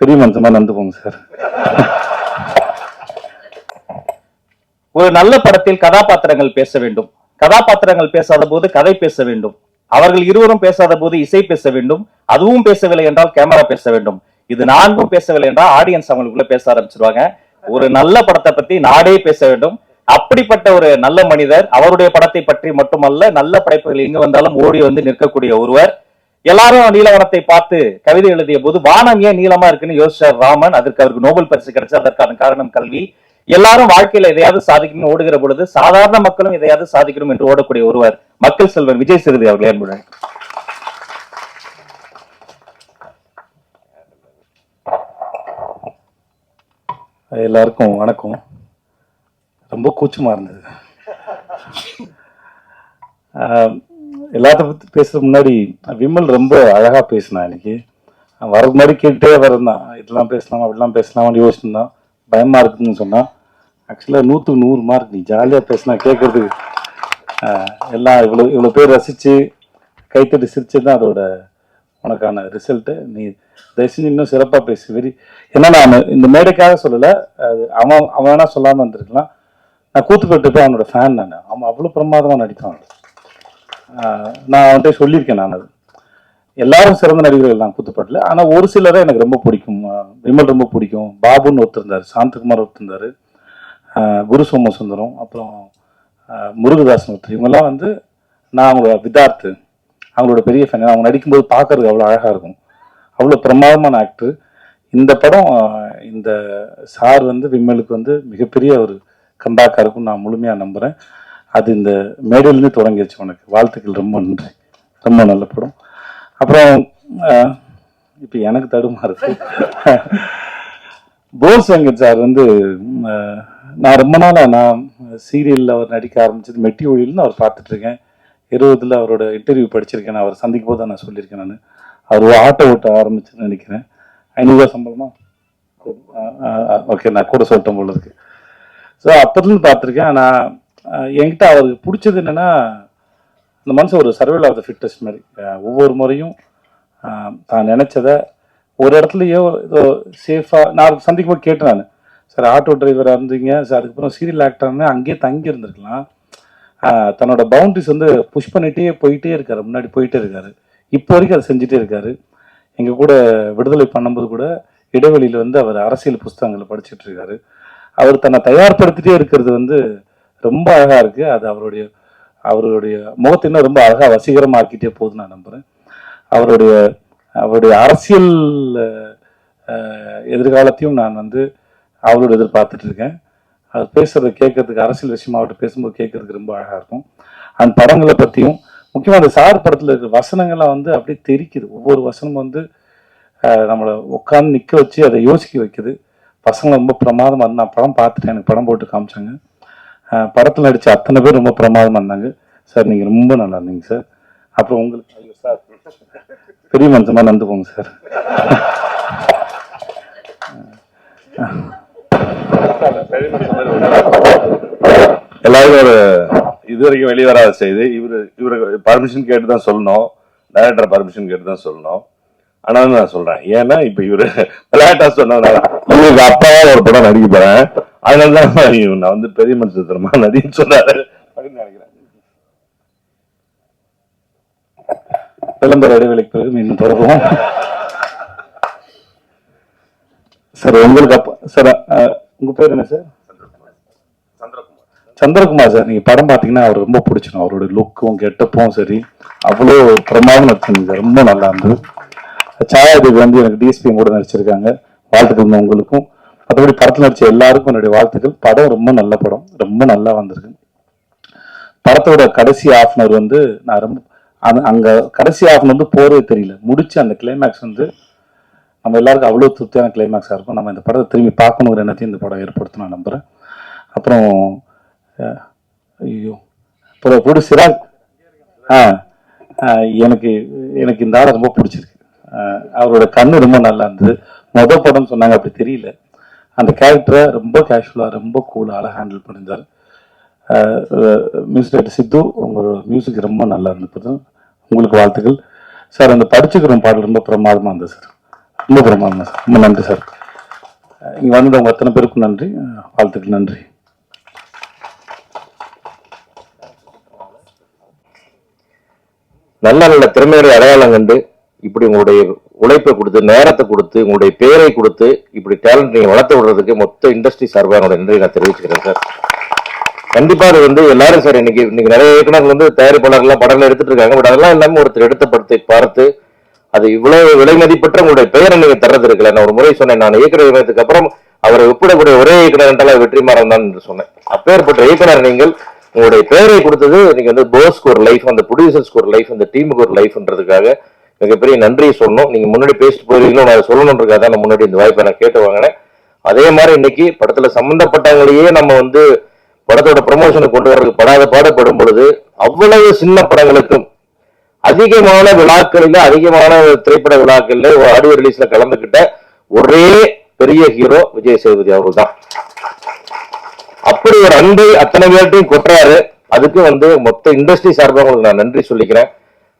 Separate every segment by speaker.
Speaker 1: பெரிய மனுஷமா நடந்து போங்க சார்.
Speaker 2: ஒரு நல்ல படத்தில் கதாபாத்திரங்கள் பேச வேண்டும். கதாபாத்திரங்கள் பேசாத போது கதை பேச வேண்டும். அவர்கள் இருவரும் பேசாத போது இசை பேச வேண்டும். அதுவும் பேசவில்லை என்றால் கேமரா பேச வேண்டும். இது நான்கும் பேசவில்லை என்றால் ஆடியன்ஸ் அவங்களுக்குள்ள பேச ஆரம்பிச்சிருவாங்க. ஒரு நல்ல படத்தை பத்தி நாடே பேச வேண்டும். அப்படிப்பட்ட ஒரு நல்ல மனிதர் அவருடைய படத்தை பற்றி மட்டுமல்ல நல்ல படைப்புகள் எங்கு வந்தாலும் ஓடி வந்து நிற்கக்கூடிய ஒருவர். எல்லாரும் நீலவனத்தை பார்த்து கவிதை எழுதிய போது வானம் ஏன் நீளமா இருக்குன்னு யோசிச்சார் ராமன் அதற்கு அவருக்கு நோபல் பரிசு கிடைச்சு அதற்கான காரணம் கல்வி. எல்லாரும் வாழ்க்கையில எதையாவது சாதிக்கணும்னு ஓடுகிற பொழுது சாதாரண மக்களும் எதையாவது சாதிக்கணும் என்று ஓடக்கூடிய ஒருவர் மக்கள் செல்வன் விஜய் சிறுதி அவர்கள் என்புடன்.
Speaker 1: எல்லாருக்கும் வணக்கம். ரொம்ப கூச்சமா இருந்தது. ஆஹ் எல்லாத்த பத்தி பேசுறதுக்கு முன்னாடி விமல் ரொம்ப அழகா பேசினான் இன்னைக்கு அவன் வரக்கு முன்னாடி கேட்டே வரந்தான் இதெல்லாம் பேசலாம் அப்படிலாம் பேசலாம்னு யோசிச்சிருந்தான். பயமா இருக்குன்னு சொன்னான். ஆக்சுவலாக நூற்றுக்கு நூறு மார்க் நீ ஜாலியாக பேசினா கேட்கறதுக்கு எல்லாம் இவ்வளோ இவ்வளோ பேர் ரசித்து கைத்தட்டி சிரிச்சது தான் அதோட உனக்கான ரிசல்ட்டு நீ தயவுசெஞ்சு இன்னும் சிறப்பாக பேசு. வெரி ஏன்னா நான் இந்த மேடைக்காக சொல்லலை அது அவன் அவன் வேணால் சொல்லாமல் வந்திருக்கலாம் நான் கூத்துப்பட்டு போய் அவனோட ஃபேன் நான். அவன் அவ்வளோ பிரமாதமாக நடித்தான் நான் அவன்கிட்ட சொல்லியிருக்கேன் நான் அது. எல்லாரும் சிறந்த நடிகர்கள் தான் குத்துப்பாட்டில் ஆனால் ஒரு சிலரை எனக்கு ரொம்ப பிடிக்கும். விமல் ரொம்ப பிடிக்கும். பாபுன்னு ஒருத்தர் இருந்தார். சாந்தகுமார் ஒருத்தர் இருந்தார். சோம குரு சோமசுந்தரம் அப்புறம் முருகதாசன் ஒருத்தர். இவங்கெல்லாம் வந்து நான் அவங்களோட விதார்த்து அவங்களோட பெரிய ஃபேன் அவங்க நடிக்கும்போது பார்க்கறதுக்கு அவ்வளோ அழகாக இருக்கும். அவ்வளோ பிரமாதமான ஆக்டர் இந்த படம் இந்த சார் வந்து விம்மலுக்கு வந்து மிகப்பெரிய ஒரு கம்பேக்காக இருக்கும் நான் முழுமையாக நம்புகிறேன் அது இந்த மேடையிலேருந்து தொடங்கிடுச்சு உனக்கு. வாழ்த்துக்கள் ரொம்ப நன்றி. ரொம்ப நல்ல படம் அப்புறம் இப்போ எனக்கு தடுமாறுது போஸ் சங்கர் சார் வந்து நான் ரொம்ப நாளாக நான் சீரியலில் அவர் நடிக்க ஆரம்பிச்சது மெட்டி ஒழியில்னு அவர் பார்த்துட்ருக்கேன். இருபதில் அவரோட இன்டர்வியூ படிச்சிருக்கேன். நான் அவர் சந்திக்கும் போது நான் சொல்லியிருக்கேன் நான். அவர் ஆட்டோ ஓட்ட ஆரம்பிச்சுன்னு நினைக்கிறேன். ஐநூறுரூவா சம்பளமா? ஓகே நான் கூட சொல்லிட்டேன் போல இருக்கு. ஸோ அப்போதுலேருந்து பார்த்துருக்கேன். ஆனால் என்கிட்ட அவருக்கு பிடிச்சது என்னென்னா இந்த மனுஷன் ஒரு சர்வேல் ஆஃப் த ஃபிட்டஸ்ட் மாதிரி. ஒவ்வொரு முறையும் தான் நினைச்சதை ஒரு இடத்துலையோ ஏதோ சேஃபாக நான் சந்திக்கும் போது கேட்டேன் நான். சார் ஆட்டோ டிரைவராக இருந்தீங்க சார் அதுக்கப்புறம் சீரியல் ஆக்டர்னு அங்கேயே தங்கி இருந்திருக்கலாம் தன்னோட பவுண்டரிஸ் வந்து புஷ் பண்ணிகிட்டே போயிட்டே இருக்காரு முன்னாடி போயிட்டே இருக்காரு. இப்போ வரைக்கும் அதை செஞ்சுட்டே இருக்காரு. எங்கள் கூட விடுதலை பண்ணும்போது கூட இடைவெளியில் வந்து அவர் அரசியல் புஸ்தகங்களை படிச்சுட்டு இருக்காரு. அவர் தன்னை தயார்படுத்திட்டே இருக்கிறது வந்து ரொம்ப அழகாக இருக்குது அது அவருடைய அவருடைய முகத்தை இன்னும் ரொம்ப அழகாக வசீகரமாக ஆக்கிட்டே போகுது நான் நம்புகிறேன் அவருடைய அவருடைய அரசியல் எதிர்காலத்தையும் நான் வந்து அவரோட எதிர்பார்த்துட்டு இருக்கேன். அது பேசுகிறத கேட்கறதுக்கு அரசியல் விஷயமா அவர்கிட்ட பேசும்போது கேட்கறதுக்கு ரொம்ப அழகாக இருக்கும். அந்த படங்களை பற்றியும் முக்கியமாக அந்த சார் படத்தில் இருக்கிற வசனங்கள்லாம் வந்து அப்படியே தெரிக்குது. ஒவ்வொரு வசனமும் வந்து நம்மளை உட்காந்து நிற்க வச்சு அதை யோசிக்க வைக்குது. பசங்களை ரொம்ப பிரமாதமாக நான் படம் பார்த்துட்டேன் எனக்கு படம் போட்டு காமிச்சாங்க. படத்தில் நடித்த அத்தனை பேர் ரொம்ப பிரமாதமா இருந்தாங்க. சார் நீங்கள் ரொம்ப நல்லா இருந்தீங்க சார். அப்புறம் உங்களுக்கு ஐயோ சார். பெரிய மனுஷமாக நடந்து போங்க சார்.
Speaker 3: எல்லாரும் ஒரு இது வரைக்கும் வெளியே வராத செய்து. இவரு இவரு பர்மிஷன் கேட்டு தான் சொல்லணும். டைரக்டர் பர்மிஷன் கேட்டு தான் சொல்லணும். ஆனாலும் நான் சொல்றேன். ஏன்னா இப்ப இவரு விளையாட்டா சொன்னதுனால இவருக்கு அப்பாவா ஒரு படம் நடிக்க போறேன். அதனாலதான் நான் வந்து பெரிய மனுஷன் தரமா நடின்னு சொன்னாரு அப்படின்னு நினைக்கிறேன்.
Speaker 1: விளம்பர இடைவெளிக்கு பிறகு மீண்டும் தொடருவோம். சார் உங்களுக்கு அப்ப சார் உங்க பேர் என்ன சார்? சந்திரகுமார் சார் நீங்க படம் பாத்தீங்கன்னா அவர் ரொம்ப பிடிச்சிடும் அவரோட லுக்கும் கெட்டப்பும் சரி அவ்வளோ பிரமாதம் நடிச்சிருந்தீங்க ரொம்ப நல்லா இருந்தது. சாயாதேவி வந்து எனக்கு டிஎஸ்பி கூட நடிச்சிருக்காங்க. வாழ்த்துக்கள் உங்களுக்கும். மற்றபடி படத்தில் நடிச்ச எல்லாருக்கும் என்னுடைய வாழ்த்துக்கள். படம் ரொம்ப நல்ல படம். ரொம்ப நல்லா வந்திருக்கு. படத்தோட கடைசி ஆஃப்னர் வந்து நான் ரொம்ப அந்த- அங்கே கடைசி ஆஃப்னர் வந்து போகிறதே தெரியல. முடிச்சு அந்த கிளைமேக்ஸ் வந்து நம்ம எல்லாருக்கும் அவ்வளோ திருப்தியான கிளைமேக்ஸாக இருக்கும். நம்ம இந்த படத்தை திரும்பி பார்க்கணுங்கிற எண்ணத்தையும் இந்த படம் ஏற்படுத்தும் நான் நம்புகிறேன் அப்புறம் ஐயோ அப்புறம் போட்டு சிராக்? ஆ எனக்கு எனக்கு இந்த ஆளை ரொம்ப பிடிச்சிருக்கு. அவரோட கண்ணு ரொம்ப நல்லா இருந்தது. மொதல் படம் சொன்னாங்க அப்படி தெரியல. அந்த கேரக்டரை ரொம்ப கேஷுவலாக ரொம்ப கூலாக ஹேண்டில் பண்ணியிருந்தார். மியூசிக் டைரக்டர் சித்து உங்களோட மியூசிக் ரொம்ப நல்லா இருந்தது. உங்களுக்கு வாழ்த்துக்கள். சார் அந்த படிச்சுக்கிற பாடல் ரொம்ப பிரமாதமாக இருந்தது சார் ரொம்ப பிரமாதம் சார் ரொம்ப நன்றி சார் இங்கே வந்தவங்க அத்தனை பேருக்கும் நன்றி. வாழ்த்துக்கள் நன்றி.
Speaker 4: நல்ல நல்ல திறமைகளை அடையாளம் கண்டு இப்படி உங்களுடைய உழைப்பை கொடுத்து நேரத்தை கொடுத்து உங்களுடைய பேரை கொடுத்து இப்படி டேலண்ட் நீங்கள் வளர்த்து விடுறதுக்கு மொத்த இண்டஸ்ட்ரி சார்பாக என்னோட நன்றி நான் தெரிவிச்சுக்கிறேன் சார் கண்டிப்பா அது வந்து எல்லாரும் சார் இன்னைக்கு இன்னைக்கு நிறைய இயக்குனர்கள் வந்து தயாரிப்பாளர்கள்லாம் படங்கள் எடுத்துட்டு இருக்காங்க. பட் அதெல்லாம் எல்லாமே ஒருத்தர் எடுத்த படத்தை பார்த்து அது இவ்வளவு விலை மதிப்பற்ற உங்களுடைய பெயரை நீங்க தர்றது இருக்குல்ல நான் ஒரு முறை சொன்னேன் நான் இயக்குநர் இயக்கத்துக்கு அப்புறம் அவரை ஒப்பிடக்கூடிய ஒரே இயக்குனர் என்றால் வெற்றிமாறன் தான் என்று சொன்னேன். அப்பேற்பட்ட இயக்குனர் நீங்கள் உங்களுடைய பெயரை கொடுத்தது நீங்க வந்து போஸ்க்கு ஒரு லைஃப் அந்த ப்ரொடியூசர்ஸ்க்கு ஒரு லைஃப் அந்த டீமுக்கு ஒரு லைஃப்ன்றதுக்காக மிகப்பெரிய நன்றியை சொல்லணும். நீங்க முன்னாடி பேசிட்டு போயிருக்கீங்களோ நான் அதை சொல்லணுன்றதுக்காக தான் நான் முன்னாடி இந்த வாய்ப்பை நான் கேட்டு வாங்கினேன். அதே மாதிரி இன்னைக்கு படத்துல சம்பந்தப்பட்டவங்களையே நம்ம வந்து படத்தோட ப்ரமோஷனுக்கு கொண்டு வர்றதுக்கு படாத பாடுபடும் பொழுது அவ்வளவு சின்ன படங்களுக்கும் அதிகமான விழாக்களில் அதிகமான திரைப்பட விழாக்கள்ல ஆடியோ ரிலீஸ்ல கலந்துக்கிட்ட ஒரே பெரிய ஹீரோ விஜய் சேதுபதி அவர்கள் தான். அப்படி ஒரு அன்பை அத்தனை பேர்ட்டையும் கொட்டுறாரு. அதுக்கு வந்து மொத்த இண்டஸ்ட்ரி சார்பாக உங்களுக்கு நான் நன்றி சொல்லிக்கிறேன்.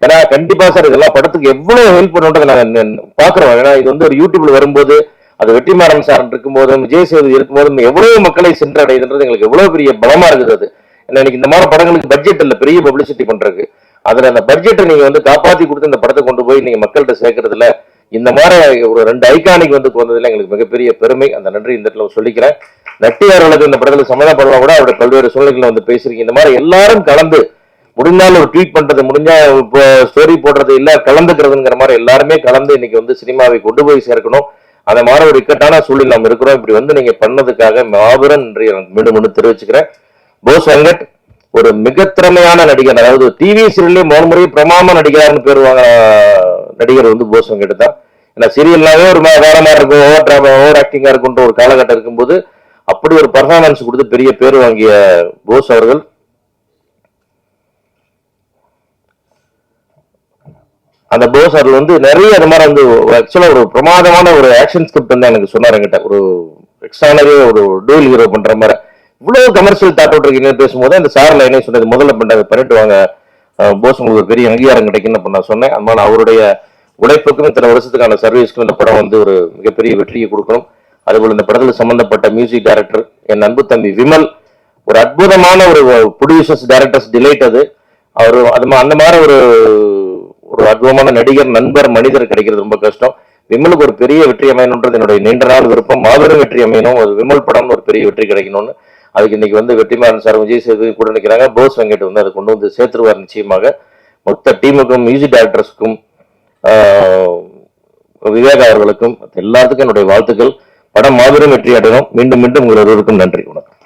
Speaker 4: ஏன்னா கண்டிப்பா சார் இதெல்லாம் படத்துக்கு எவ்வளவு ஹெல்ப் பண்ணுன்றதை நான் ந- பாக்குறோம் ஏன்னா இது வந்து ஒரு யூடியூப்ல வரும்போது அது வெற்றிமாறன் சார் இருக்கும்போதும் விஜய் இருக்கும் போதும் எவ்வளவு மக்களை சென்றடைதுன்றது எங்களுக்கு எவ்வளவு பெரிய பலமா இருக்குது அது. ஏன்னா இன்னைக்கு இந்த மாதிரி படங்களுக்கு பட்ஜெட் இல்ல பெரிய பப்ளிசிட்டி பண்றது அதுல அந்த பட்ஜெட்டை நீங்க வந்து காப்பாத்தி கொடுத்து இந்த படத்தை கொண்டு போய் நீங்க மக்கள்கிட்ட சேர்க்கறதுல இந்த மாதிரி ஒரு ரெண்டு ஐகானிக் வந்து வந்ததுல எங்களுக்கு மிகப்பெரிய பெருமை. அந்த நன்றி இந்த இடத்துல சொல்லிக்கிறேன். நட்டியார்களுக்கு இந்த படத்துல சம்மந்தப்படுறவங்க கூட அவருடைய பல்வேறு சூழ்நிலைகளை வந்து பேசியிருக்கீங்க. இந்த மாதிரி எல்லாரும் கலந்து முடிஞ்சாலும் ஒரு ட்வீட் பண்றது முடிஞ்சா இப்போ ஸ்டோரி போடுறது இல்ல கலந்துக்கிறதுங்கிற மாதிரி எல்லாருமே கலந்து இன்னைக்கு வந்து சினிமாவை கொண்டு போய் சேர்க்கணும். அந்த மாதிரி ஒரு இக்கட்டான சூழல் நம்ம இருக்கிறோம். இப்படி வந்து நீங்க பண்ணதுக்காக மாபெரும் நன்றி மீண்டும் மீண்டும் தெரிவிச்சுக்கிறேன். போஸ் வெங்கட் ஒரு மிக திறமையான நடிகர் அதாவது டிவி சீரியல்லே மூணு முறை பிரமாம நடிகர்னு பேர் வாங்க நடிகர் வந்து போஸ் வெங்கட் தான். ஏன்னா சீரியல்னாவே ஒரு வேற மாதிரி இருக்கும். ஓவர் டிராமா ஓவர் ஆக்டிங்கா இருக்குன்ற ஒரு காலகட்டம் இருக்கும்போது அப்படி ஒரு பர்ஃபார்மன்ஸ் கொடுத்து பெரிய பேர் வாங்கிய போஸ் அவர்கள். அந்த போஸ் வந்து நிறைய அது மாதிரி வந்து ஆக்சுவலா ஒரு பிரமாதமான ஒரு ஆக்ஷன் ஸ்கிரிப்ட் வந்து எனக்கு சொன்னார் என்கிட்ட. ஒரு எக்ஸ்ட்ரானரி ஒரு டூல் ஹீரோ பண்ற மாதிரி. இவ்வளவு கமர்ஷியல் தாட் அவுட் இருக்கீங்கன்னு பேசும்போது அந்த சார் லைனே சொன்னது முதல்ல பண்ணாங்க பண்ணிட்டு வாங்க. போஸ் உங்களுக்கு ஒரு பெரிய அங்கீகாரம் கிடைக்குன்னு நான் சொன்னேன். அதனால அவருடைய உழைப்புக்கும் இத்தனை வருஷத்துக்கான சர்வீஸ்க்கும் இந்த படம் வந்து ஒரு மிகப்பெரிய வெற்றியை கொடுக்கணும். அதுபோல் இந்த படத்தில் சம்பந்தப்பட்ட மியூசிக் டைரக்டர் என் அன்பு தம்பி விமல் ஒரு அற்புதமான ஒரு ப்ரொடியூசர்ஸ் டைரக்டர்ஸ் டிலைட் அது. அவர் அது அந்த மாதிரி ஒரு ஒரு அற்புதமான நடிகர் நண்பர் மனிதர் கிடைக்கிறது ரொம்ப கஷ்டம். விமலுக்கு ஒரு பெரிய வெற்றி அமையணுன்றது என்னுடைய நீண்ட நாள் விருப்பம். மாபெரும் வெற்றி அமையணும். ஒரு விமல் படம்னு ஒரு பெரிய வெற்றி கிடைக்கணும்னு. அதுக்கு இன்னைக்கு வந்து வெற்றிமாறன் சார் விஜய் சேது கூட நிற்கிறாங்க போஸ் வெங்கட் வந்து அதை கொண்டு வந்து சேர்த்துருவார் நிச்சயமாக. மொத்த டீமுக்கும் மியூசிக் டைரக்டர்ஸ்க்கும் விவேக் அவர்களுக்கும் எல்லாத்துக்கும் என்னுடைய வாழ்த்துக்கள். படம் மாபெரும் வெற்றி அடையணும். மீண்டும் மீண்டும் உங்கள் ஒருவருக்கும் நன்றி. வணக்கம்.